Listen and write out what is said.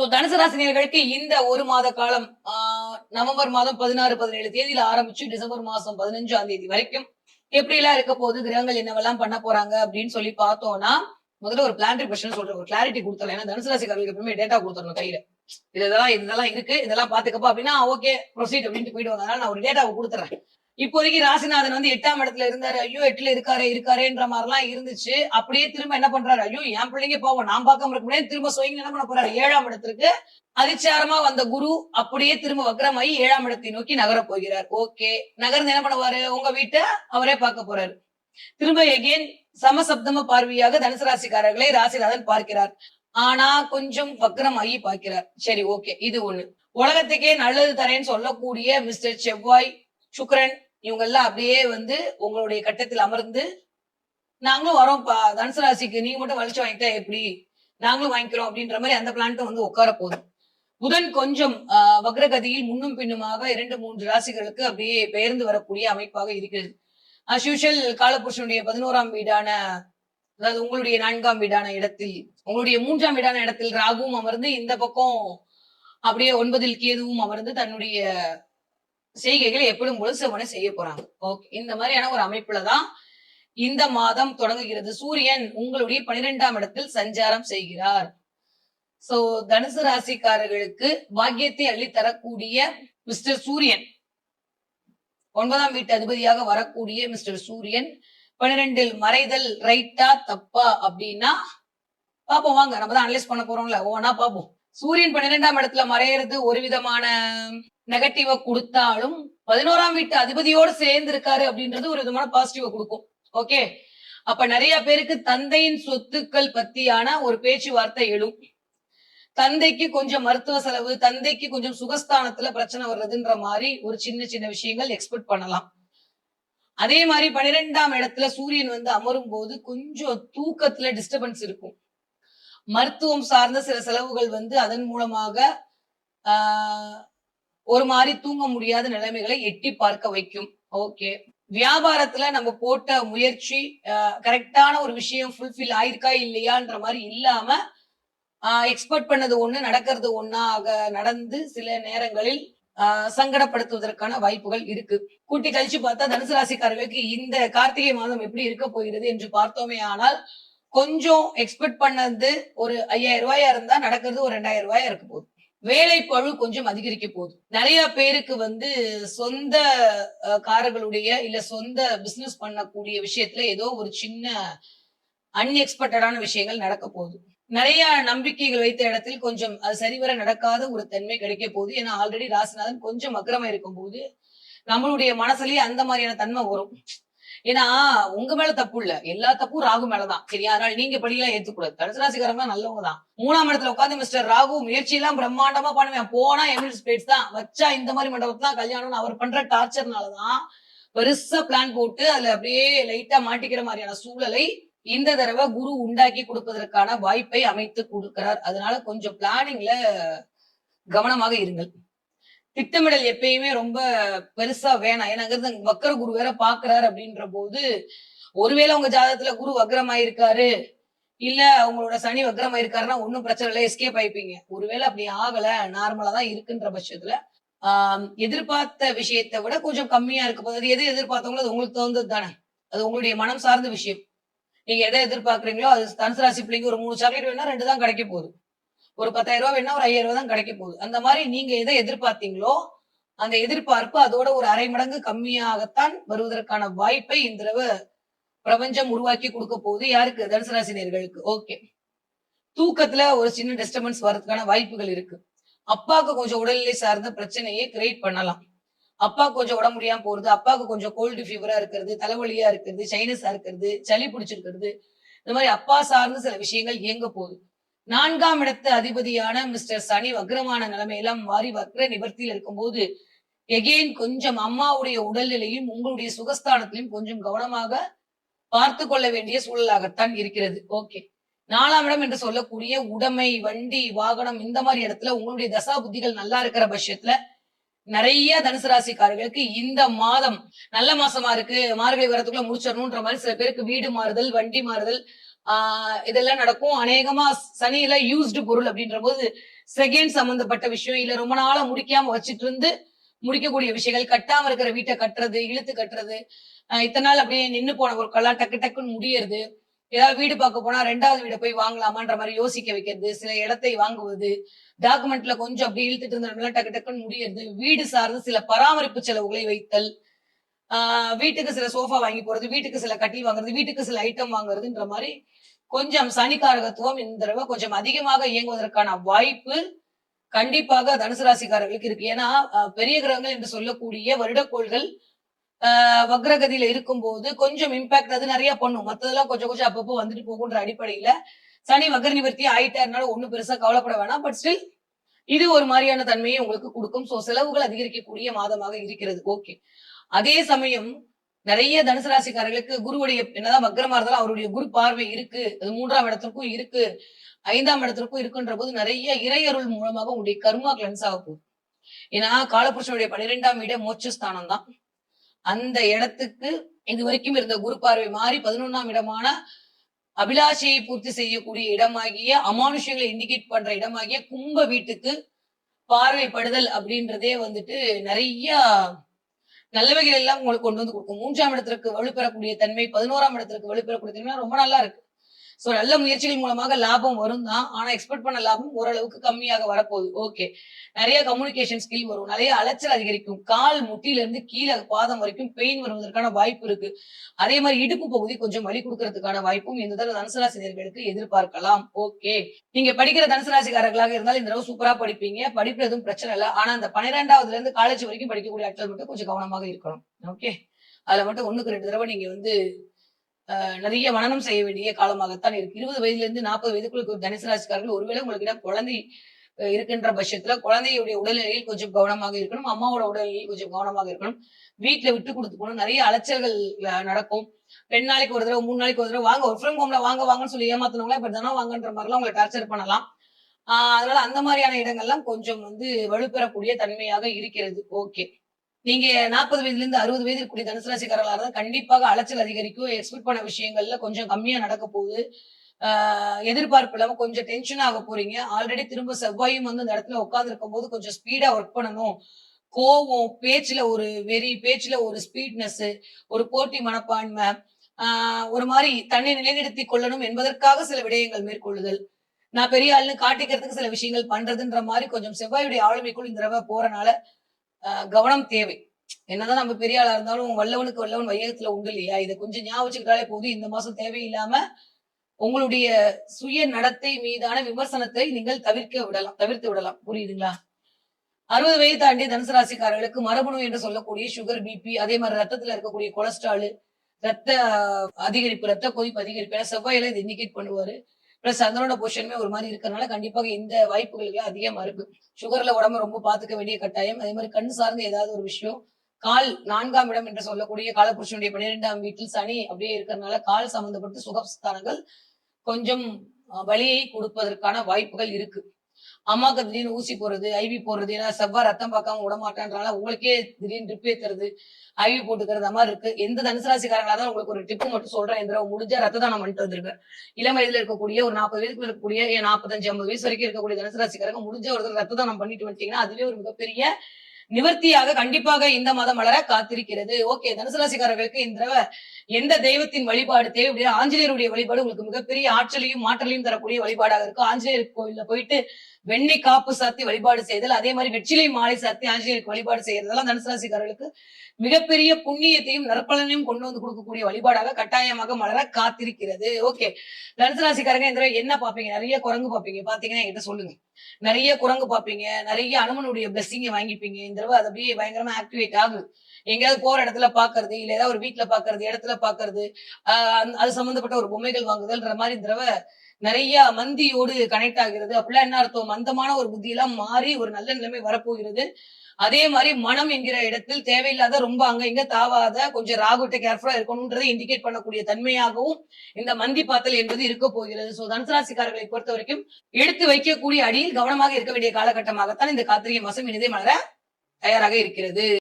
So தனுசு ராசினியர்களுக்கு இந்த ஒரு மாத காலம் ஆஹ், நவம்பர் மாதம் பதினாறு பதினேழு தேதியில ஆரம்பிச்சு டிசம்பர் மாசம் பதினஞ்சாம் தேதி வரைக்கும் எப்படி எல்லாம் இருக்க போகுது கிரகங்கள் என்னவெல்லாம் பண்ண போறாங்க அப்படின்னு சொல்லி பார்த்தோம்னா முதல்ல ஒரு பிளான்டரி கொஸ்டின் சொல்றேன். ஒரு கிளாரிட்டி கொடுத்தல ஏன்னா தனுசு ராசிக்காரர்களுக்கு எப்பவுமே டேட்டா கொடுத்துடணும் கையில. இதெல்லாம் இதெல்லாம் இருக்கு. இதெல்லாம் பாத்துக்கப்பா அப்படின்னா ஓகே ப்ரொசீட் அப்படின்ட்டு போயிடுவாங்க. அதனால நான் ஒரு டேட்டாவை கொடுத்துறேன். இப்போதைக்கு ராசிநாதன் வந்து எட்டாம் இடத்துல இருந்தாரு. ஐயோ எட்டுல இருக்காரு இருக்காருன்ற எல்லாம் இருந்துச்சு. அப்படியே திரும்ப என்ன பண்றாரு? ஐயோ என் பிள்ளைங்க போவோம் நான் பார்க்காம இருக்க முடியாது. திரும்ப சுயங்க என்ன பண்ண போறாரு? ஏழாம் இடத்திற்கு அதிச்சாரமா வந்த குரு அப்படியே திரும்ப வக்ரமாயி ஏழாம் இடத்தை நோக்கி நகர போகிறார். ஓகே. நகர்ந்து என்ன பண்ணுவாரு? உங்க வீட்டை அவரே பார்க்க போறாரு. திரும்ப எகெயின் சமசப்தம பார்வையாக தனுசு ராசிக்காரர்களை ராசிநாதன் பார்க்கிறார். ஆனா கொஞ்சம் வக்ரமாயி பார்க்கிறார். சரி ஓகே. இது ஒண்ணு. உலகத்துக்கே நல்லது தரேன்னு சொல்லக்கூடிய மிஸ்டர் செவ்வாய் சுக்ரன் இவங்க எல்லாம் அப்படியே வந்து உங்களுடைய கட்டத்தில் அமர்ந்து நாங்களும் வரோம்ப்பா தனுசு ராசிக்கு. நீங்க மட்டும் வலிச்சு வாங்கிட்டா எப்படி? நாங்களும் வாங்கிக்கிறோம். அப்படின்ற மாதிரி அந்த பிளான்ட்டும் வந்து உட்கார போகுது புதன் கொஞ்சம் வக்ரகதியில் முன்னும் பின்னுமாக இரண்டு மூன்று ராசிகளுக்கு அப்படியே பெயர்ந்து வரக்கூடிய அமைப்பாக இருக்கிறது. அஸ் யூஷுவல் காலபுருஷனுடைய பதினோராம் வீடான அதாவது உங்களுடைய நான்காம் வீடான இடத்தில் உங்களுடைய மூன்றாம் வீடான இடத்தில் ராகுவும் அமர்ந்து இந்த பக்கம் அப்படியே ஒன்பதில் கேதுவும் அமர்ந்து தன்னுடைய செய்கைகளை எப்படி முழுசு சிவனை செய்ய போறாங்க. ஓகே இந்த மாதிரியான ஒரு அமைப்புல தான் இந்த மாதம் தொடங்குகிறது. சூரியன் உங்களுடைய பனிரெண்டாம் இடத்தில் சஞ்சாரம் செய்கிறார். சோ தனுசு ராசிக்காரர்களுக்கு பாக்கியத்தை அள்ளி தரக்கூடிய மிஸ்டர் சூரியன். ஒன்பதாம் வீட்டு அதிபதியாக வரக்கூடிய மிஸ்டர் சூரியன். பன்னிரெண்டில் மறைதல் ரைட்டா தப்பா அப்படின்னா பாப்போம் வாங்க. நம்ம தான் அனலைஸ் பண்ண போறோம்ல. ஓனா பாப்போம். சூரியன் பன்னிரெண்டாம் இடத்துல மறையிறது ஒரு விதமான நெகட்டிவ கொடுத்தாலும் பதினோராம் வீட்டு அதிபதியோடு சேர்ந்து இருக்காரு அப்படின்றது ஒரு விதமான பாசிட்டிவ கொடுக்கும். ஓகே அப்ப நிறைய பேருக்கு தந்தையின் சொத்துக்கள் பத்தியான ஒரு பேச்சுவார்த்தை எழும். தந்தைக்கு கொஞ்சம் மருத்துவ செலவு தந்தைக்கு கொஞ்சம் சுகஸ்தானத்துல பிரச்சனை வர்றதுன்ற மாதிரி ஒரு சின்ன சின்ன விஷயங்கள் எக்ஸ்பெக்ட் பண்ணலாம். அதே மாதிரி பன்னிரெண்டாம் இடத்துல சூரியன் வந்து அமரும் போது கொஞ்சம் தூக்கத்துல டிஸ்டர்பன்ஸ் இருக்கும். மருத்துவம் சார்ந்த சில செலவுகள் வந்து அதன் மூலமாக ஆஹ் ஒரு மாதிரி தூங்க முடியாத நிலைமைகளை எட்டி பார்க்க வைக்கும். ஓகே வியாபாரத்துல நம்ம போட்ட முயற்சி கரெக்டான ஒரு விஷயம் ஃபுல்ஃபில் ஆயிருக்கா இல்லையான்ற மாதிரி இல்லாம எக்ஸ்பெக்ட் பண்ணது ஒண்ணு நடக்கிறது ஒன்னாக நடந்து சில நேரங்களில் ஆஹ் சங்கடப்படுத்துவதற்கான வாய்ப்புகள் இருக்கு. கூட்டி கழிச்சு பார்த்தா தனுசு ராசிக்காரர்களுக்கு இந்த கார்த்திகை மாதம் எப்படி இருக்க போகிறது என்று பார்த்தோமே ஆனால் கொஞ்சம் எக்ஸ்பெக்ட் பண்ணது ஒரு ஐயாயிரம் ரூபாயா இருந்தா நடக்கிறது ஒரு ரெண்டாயிரம் ரூபாயா இருக்க போகுது. வேலை பழு கொஞ்சம் அதிகரிக்க போகுது. நிறைய பேருக்கு வந்து சொந்த காரர்களுடைய இல்ல சொந்த பிசினஸ் பண்ணக்கூடிய விஷயத்துல ஏதோ ஒரு சின்ன அன்எக்ஸ்பெக்டடான விஷயங்கள் நடக்க போகுது. நிறைய நம்பிக்கைகள் வைத்த இடத்தில் கொஞ்சம் அது சரிவர நடக்காத ஒரு தன்மை கிடைக்க போகுது. ஏன்னா ஆல்ரெடி ராசிநாதன் கொஞ்சம் அக்கிரமா இருக்கும் போது நம்மளுடைய மனசுலயே அந்த மாதிரியான தன்மை வரும். ஏன்னா உங்க மேல தப்பு இல்ல. எல்லா தப்பும் ராகு மேலதான். சரியா? அதனால நீங்க பழியெல்லாம் ஏத்துக்கூடாது. தனுசு ராசிக்காரங்க நல்லவங்க தான் மூணாம் இடத்துல உட்காந்து மிஸ்டர் ராகு முயற்சி எல்லாம் பிரம்மாண்டமா பண்ணுவேன். போனா எமிரேட்ஸ் ஸ்பேட்ஸ் தான். வச்சா இந்த மாதிரி மண்டபத்துல கல்யாணம் அவர் பண்ற டார்ச்சர்னாலதான் பெருசா பிளான் போட்டு அதுல அப்படியே லைட்டா மாட்டிக்கிற மாதிரியான சூழலை இந்த தடவை குரு உண்டாக்கி கொடுப்பதற்கான வாய்ப்பை அமைத்து கொடுக்கிறார். அதனால கொஞ்சம் பிளானிங்ல கவனமாக இருங்கள். திட்டமிடல் எப்பயுமே ரொம்ப பெருசா வேணாம். ஏன்னா அங்கிருந்து வக்கர குரு வேற பாக்குறாரு அப்படின்ற போது ஒருவேளை உங்க ஜாதகத்துல குரு வக்ரமாயிருக்காரு இல்ல உங்களோட சனி வக்ரமாயிருக்காருன்னா ஒன்னும் பிரச்சனை இல்லை எஸ்கேப் ஆயிப்பீங்க. ஒருவேளை அப்படி ஆகல நார்மலா தான் இருக்குன்ற பட்சத்துல ஆஹ் எதிர்பார்த்த விஷயத்தை விட கொஞ்சம் கம்மியா இருக்க போது எது எதிர்பார்த்தவங்களோ அது உங்களுக்கு தகுந்தது தானே. அது உங்களுடைய மனம் சார்ந்த விஷயம். நீங்க எதை எதிர்பார்க்குறீங்களோ அது தனுசு ராசி பிள்ளைங்க ஒரு மூணு சாக்லேட் வேணா ரெண்டு தான் கிடைக்க போகுது. ஒரு பத்தாயிரம் ரூபாய் வேணா ஒரு ஐயாயிரம் ரூபாய் தான் கிடைக்க போகுது. அந்த மாதிரி நீங்க எதை எதிர்பார்த்தீங்களோ அந்த எதிர்பார்ப்பு அதோட ஒரு அரை மடங்கு கம்மியாகத்தான் வருவதற்கான வாய்ப்பை இந்த தடவை பிரபஞ்சம் உருவாக்கி கொடுக்க போகுது. யாருக்கு? தனுசராசினியர்களுக்கு ஓகே. தூக்கத்துல ஒரு சின்ன டிஸ்டர்பன்ஸ் வர்றதுக்கான வாய்ப்புகள் இருக்கு. அப்பாவுக்கு கொஞ்சம் உடல்நிலை சார்ந்த பிரச்சனையை கிரியேட் பண்ணலாம். அப்பா கொஞ்சம் உடம்பு முடியாம போறது அப்பாவுக்கு கொஞ்சம் கோல்டு ஃபீவரா இருக்கிறது தலைவலியா இருக்கிறது சைனஸா இருக்கிறது சளி பிடிச்சிருக்கிறது. இந்த மாதிரி அப்பா சார்ந்து சில விஷயங்கள் இயங்க போகுது. நான்காம் இடத்து அதிபதியான மிஸ்டர் சனி வக்ரமான நிலைமையெல்லாம் மாறி வக்ர நிவர்த்தியில் இருக்கும்போது எகெயின் கொஞ்சம் அம்மாவுடைய உடல்நிலையும் உங்களுடைய சுகஸ்தானத்திலையும் கொஞ்சம் கவனமாக பார்த்து கொள்ள வேண்டிய சூழலாகத்தான் இருக்கிறது. ஓகே நாலாம் இடம் என்று சொல்லக்கூடிய உடைமை வண்டி வாகனம் இந்த மாதிரி இடத்துல உங்களுடைய தசா புத்திகள் நல்லா இருக்கிற பட்சத்துல நிறைய தனுசு ராசிக்காரர்களுக்கு இந்த மாதம் நல்ல மாசமா இருக்கு. மார்கழி வரத்துக்குள்ள முடிச்சிடணும்ன்ற மாதிரி சில பேருக்கு வீடு மாறுதல் வண்டி மாறுதல் ஆஹ் இதெல்லாம் நடக்கும். அநேகமா சனியில யூஸ்டு பொருள் அப்படின்ற போது செகண்ட் சம்பந்தப்பட்ட விஷயம் இல்ல ரொம்ப நாளா முடிக்காம வச்சிட்டு இருந்து முடிக்கக்கூடிய விஷயங்கள் கட்டாம இருக்கிற வீட்டை கட்டுறது இழுத்து கட்டுறது இத்தனை நாள் அப்படியே நின்னு போன பொருட்கள்லாம் டக்கு டக்குன்னு முடியறது ஏதாவது வீடு பார்க்க போனா ரெண்டாவது வீடை போய் வாங்கலாமான்ற மாதிரி யோசிக்க வைக்கிறது சில இடத்தை வாங்குவது டாக்குமெண்ட்ல கொஞ்சம் அப்படி இழுத்துட்டு இருந்தோம்னா டக்கு டக்குன்னு முடியறது வீடு சார்ந்து சில பராமரிப்பு செலவுகளை வைத்தல் வீட்டுக்கு சில சோஃபா வாங்கி போறது வீட்டுக்கு சில கட்டில் வாங்குறது வீட்டுக்கு சில ஐட்டம் வாங்குறதுன்ற மாதிரி கொஞ்சம் சனிக்காரகத்துவம் இந்த தடவை கொஞ்சம் அதிகமாக இயங்குவதற்கான வாய்ப்பு கண்டிப்பாக தனுசு ராசிக்காரர்களுக்கு இருக்கு. ஏன்னா பெரிய கிரகங்கள் என்று சொல்லக்கூடிய வருடக்கோள்கள் ஆஹ் வக்ரகதியில இருக்கும்போது கொஞ்சம் இம்பாக்ட் அது நிறைய பண்ணும். மத்ததெல்லாம் கொஞ்சம் கொஞ்சம் அப்பப்போ வந்துட்டு போகுன்ற அடிப்படையில சனி வக்ர நிவர்த்தி ஆயிட்டாருனால ஒண்ணும் பெருசா கவலைப்பட வேணாம். பட் ஸ்டில் இது ஒரு மாதிரியான தன்மையை உங்களுக்கு கொடுக்கும். சோ செலவுகள் அதிகரிக்கக்கூடிய மாதமாக இருக்கிறது. ஓகே அதே சமயம் நிறைய தனுசு ராசிக்காரர்களுக்கு குருவுடைய என்னதான் வக்ரமா இருந்தாலும் அவருடைய குரு பார்வை இருக்கு. அது மூன்றாம் இடத்திற்கும் இருக்கு. ஐந்தாம் இடத்திற்கும் இருக்குன்ற போது நிறைய இறையருள் மூலமாக உங்களுடைய கர்மா கிளன்ஸ் ஆக போகுது. ஏன்னா காலபுருஷனுடைய பன்னிரெண்டாம் வீட மோட்சஸ்தானம் தான். அந்த இடத்துக்கு இது வரைக்கும் இருந்த குரு பார்வை மாறி பதினொன்னாம் இடமான அபிலாஷையை பூர்த்தி செய்யக்கூடிய இடமாகிய அமானுஷங்களை இண்டிகேட் பண்ற இடமாகிய கும்ப வீட்டுக்கு பார்வைப்படுதல் அப்படின்றதே வந்துட்டு நிறைய நல்லவைகள் எல்லாம் உங்களுக்கு கொண்டு வந்து கொடுக்கும். மூன்றாம் இடத்திற்கு வலுப்பெறக்கூடிய தன்மை பதினோராம் இடத்திற்கு வலுப்பெறக்கூடிய தன்மை ரொம்ப நல்லா இருக்கு. சோ நல்ல முயற்சிகள் மூலமாக லாபம் வரும் தான். ஆனா எக்ஸ்பெக்ட் பண்ண லாபம் ஓரளவுக்கு கம்மியாக வரப்போகுது. ஓகே நிறைய கம்யூனிகேஷன் ஸ்கில் வரும். நிறைய அலைச்சல் அதிகரிக்கும். கால் முட்டில இருந்து கீழே பாதம் வரைக்கும் பெயின் வருவதற்கான வாய்ப்பு இருக்கு. அதே மாதிரி இடுப்பு பகுதி கொஞ்சம் வலி கொடுக்கறதுக்கான வாய்ப்பும் இந்த தடவை தனுசு ராசினியர்களுக்கு எதிர்பார்க்கலாம். ஓகே நீங்க படிக்கிற தனுசராசிக்காரர்களாக இருந்தாலும் இந்த தடவை சூப்பரா படிப்பீங்க. படிப்புல எதுவும் பிரச்சனை இல்லை. ஆனா அந்த பன்னிரெண்டாவதுல இருந்து காலேஜ் வரைக்கும் படிக்கக்கூடிய ஆட்கள் மட்டும் கொஞ்சம் கவனமாக இருக்கணும். ஓகே அதுல மட்டும் ஒண்ணுக்கு ரெண்டு தடவை நீங்க வந்து நிறைய மனநம் செய்ய வேண்டிய காலமாகத்தான் இருக்கு. இருபது வயதுல இருந்து நாற்பது வயதுக்குள்ள தனுசு ராசிக்காரர்கள் ஒருவேளை உங்களுக்கு குழந்தை இருக்கின்ற பட்சத்துல குழந்தையுடைய உடல்நிலையில் கொஞ்சம் கவனமாக இருக்கணும் அம்மாவோட உடல்நிலையில் கொஞ்சம் கவனமாக இருக்கணும். வீட்டுல விட்டு கொடுத்து போகணும். நிறைய அலைச்சல்கள் நடக்கும். ரெண்டு நாளைக்கு ஒரு தடவை மூணு நாளைக்கு ஒரு தடவை வாங்க ஒர்க் ஃப்ரம் ஹோம்ல வாங்க வாங்கன்னு சொல்லி ஏமாத்தினவங்களா இப்ப தினம் வாங்கன்ற மாதிரிலாம் உங்களை டார்ச்சர் பண்ணலாம். ஆஹ் அதனால அந்த மாதிரியான இடங்கள்லாம் கொஞ்சம் வந்து வலுப்பெறக்கூடிய தன்மையாக இருக்கிறது. ஓகே நீங்க நாற்பது வயதுல இருந்து அறுபது வயது இருக்கக்கூடிய தனுசு இருந்தா கண்டிப்பாக அலைச்சல் அதிகரிக்கும் எக்ஸ்பெக்ட் பண்ண விஷயங்கள்ல கொஞ்சம் கம்மியா நடக்க போகுது. ஆஹ் எதிர்பார்ப்பு இல்லாம கொஞ்சம் டென்ஷன் ஆக போறீங்க. ஆல்ரெடி திரும்ப செவ்வாயும் வந்து அந்த இடத்துல உட்கார்ந்து இருக்கும் போது கொஞ்சம் ஸ்பீடா ஒர்க் பண்ணணும். கோவம் பேச்சுல ஒரு வெறி பேச்சுல ஒரு ஸ்பீட்னஸ் ஒரு போட்டி மனப்பான்மை ஆஹ் ஒரு மாதிரி தன்னை நிலைநிறுத்திக் கொள்ளணும் என்பதற்காக சில விடயங்கள் மேற்கொள்ளுதல். நான் பெரிய ஆளுன்னு காட்டிக்கிறதுக்கு சில விஷயங்கள் பண்றதுன்ற மாதிரி கொஞ்சம் செவ்வாயுடைய ஆளுமைக்குள் இந்த தடவை போறனால கவனம் தேவை. என்னதான் நம்ம பெரிய ஆளா இருந்தாலும் வல்லவனுக்கு வல்லவன் வையகத்துல உண்டு இல்லையா? இதை கொஞ்சம் ஞாபகம் வச்சுக்கிட்டாலே போதும். இந்த மாசம் தேவையில்லாம உங்களுடைய சுய நடத்தை மீதான விமர்சனத்தை நீங்கள் தவிர்க்க விடலாம் தவிர்த்து விடலாம். புரியுதுங்களா? அறுபது வயது தாண்டி தனுசு ராசிக்காரர்களுக்கு மரபணு என்று சொல்லக்கூடிய சுகர் பிபி அதே மாதிரி ரத்தத்துல இருக்கக்கூடிய கொலஸ்ட்ரால் ரத்த அதிகரிப்பு ரத்த கொதிப்பு அதிகரிப்பு ஏன்னா செவ்வாயில இது இண்டிகேட் பண்ணுவாரு. பிளஸ் சந்திரனோட பொசிஷனுமே ஒரு மாதிரி இருக்கறனால கண்டிப்பாக இந்த வாய்ப்புகளுக்கு அதிகமா இருக்கு சுகர்ல உடம்ப ரொம்ப பாத்துக்க வேண்டிய கட்டாயம். அதே மாதிரி கண் சார்ந்த ஏதாவது ஒரு விஷயம். கால் நான்காம் இடம் என்று சொல்லக்கூடிய காலபுருஷனுடைய பன்னிரெண்டாம் வீட்டில் சனி அப்படியே இருக்கிறதுனால கால் சம்பந்தப்பட்டு சுகஸ்தானங்கள் கொஞ்சம் வழியை வலியை கொடுப்பதற்கான வாய்ப்புகள் இருக்கு. அம்மாக்கு திடீர்னு ஊசி போடுறது ஐவி போடுறது ஏன்னா செவ்வாய் ரத்தம் பார்க்காம விடமாட்டான்றனால உங்களுக்கே திடீர்னு ட்ரிப் ஏத்துறது ஐவி போட்டுக்கிறது அந்த மாதிரி இருக்கு. எந்த தனுசு ராசிக்காரங்களா தான் உங்களுக்கு ஒரு டிப்பு மட்டும் சொல்றேன் இந்த தடவை முடிஞ்சா ரத்த தானம் பண்ணிட்டு வந்திருக்கேன் இளம் வயதுல இருக்கக்கூடிய ஒரு நாற்பது வயதுக்கு இருக்கக்கூடிய ஏன் நாற்பத்தஞ்சு ஐம்பது வயசு வரைக்கும் இருக்கக்கூடிய தனுசு ராசிக்காரங்க முடிஞ்ச ஒரு ரத்த தானம் பண்ணிட்டு வந்துட்டீங்கன்னா அதுவே ஒரு மிகப்பெரிய நிவர்த்தியாக கண்டிப்பாக இந்த மாதம் மலர காத்திருக்கிறது. ஓகே தனுசு ராசிக்காரர்களுக்கு இந்த தடவை எந்த தெய்வத்தின் வழிபாடு தேவை அப்படின்னா ஆஞ்சநேயருடைய வழிபாடு உங்களுக்கு மிகப்பெரிய ஆற்றலையும் மாற்றலையும் தரக்கூடிய வழிபாடாக இருக்கும். ஆஞ்சநேயர் கோயில்ல போயிட்டு வெண்ணெய் காப்பு சாத்தி வழிபாடு செய்தல் அதே மாதிரி வெற்றிலை மாலை சாத்தி ஆஞ்சநேயருக்கு வழிபாடு செய்யறதெல்லாம் தனுசு ராசிக்காரர்களுக்கு மிகப்பெரிய புண்ணியத்தையும் நற்பலனையும் கொண்டு வந்து கொடுக்கக்கூடிய வழிபாடாக கட்டாயமாக மலர காத்திருக்கிறது. ஓகே. தனுசு ராசிக்காரங்க இந்த தடவை என்ன பாப்பீங்க நிறைய குரங்கு பாப்பீங்க பாத்தீங்கன்னா என்கிட்ட சொல்லுங்க. நிறைய குரங்கு பாப்பீங்க நிறைய அனுமனுடைய பிளஸ்ஸிங்க வாங்கிப்பீங்க. இந்த தடவை அது அப்படியே பயங்கரமா ஆக்டிவேட் ஆகுது. எங்கேயாவது போற இடத்துல பாக்குறது இல்ல ஏதாவது ஒரு வீட்டுல பாக்குறது இடத்துல பாக்குறது ஆஹ் அது சம்பந்தப்பட்ட ஒரு பொம்மைகள் வாங்குதல்ன்ற மாதிரி இந்த தடவை நிறைய மந்தியோடு கனெக்ட் ஆகிறது. அப்படிலாம் என்ன அர்த்தம்? மந்தமான ஒரு புத்தி எல்லாம் மாறி ஒரு நல்ல நிலைமை வரப்போகிறது. அதே மாதிரி மனம் என்கிற இடத்தில் தேவையில்லாத ரொம்ப அங்க இங்க தாவாத கொஞ்சம் ராகுட்ட கேர்ஃபுல்லா இருக்கணும்ன்றதை இண்டிகேட் பண்ணக்கூடிய தன்மையாகவும் இந்த மந்தி பாத்தல் என்பது இருக்க போகிறது. சோ தனுசராசிக்காரர்களை பொறுத்த வரைக்கும் எடுத்து வைக்கக்கூடிய அடியில் கவனமாக இருக்க வேண்டிய காலகட்டமாகத்தான் இந்த காத்திரிகை மாசம் இனிதே மலர தயாராக இருக்கிறது.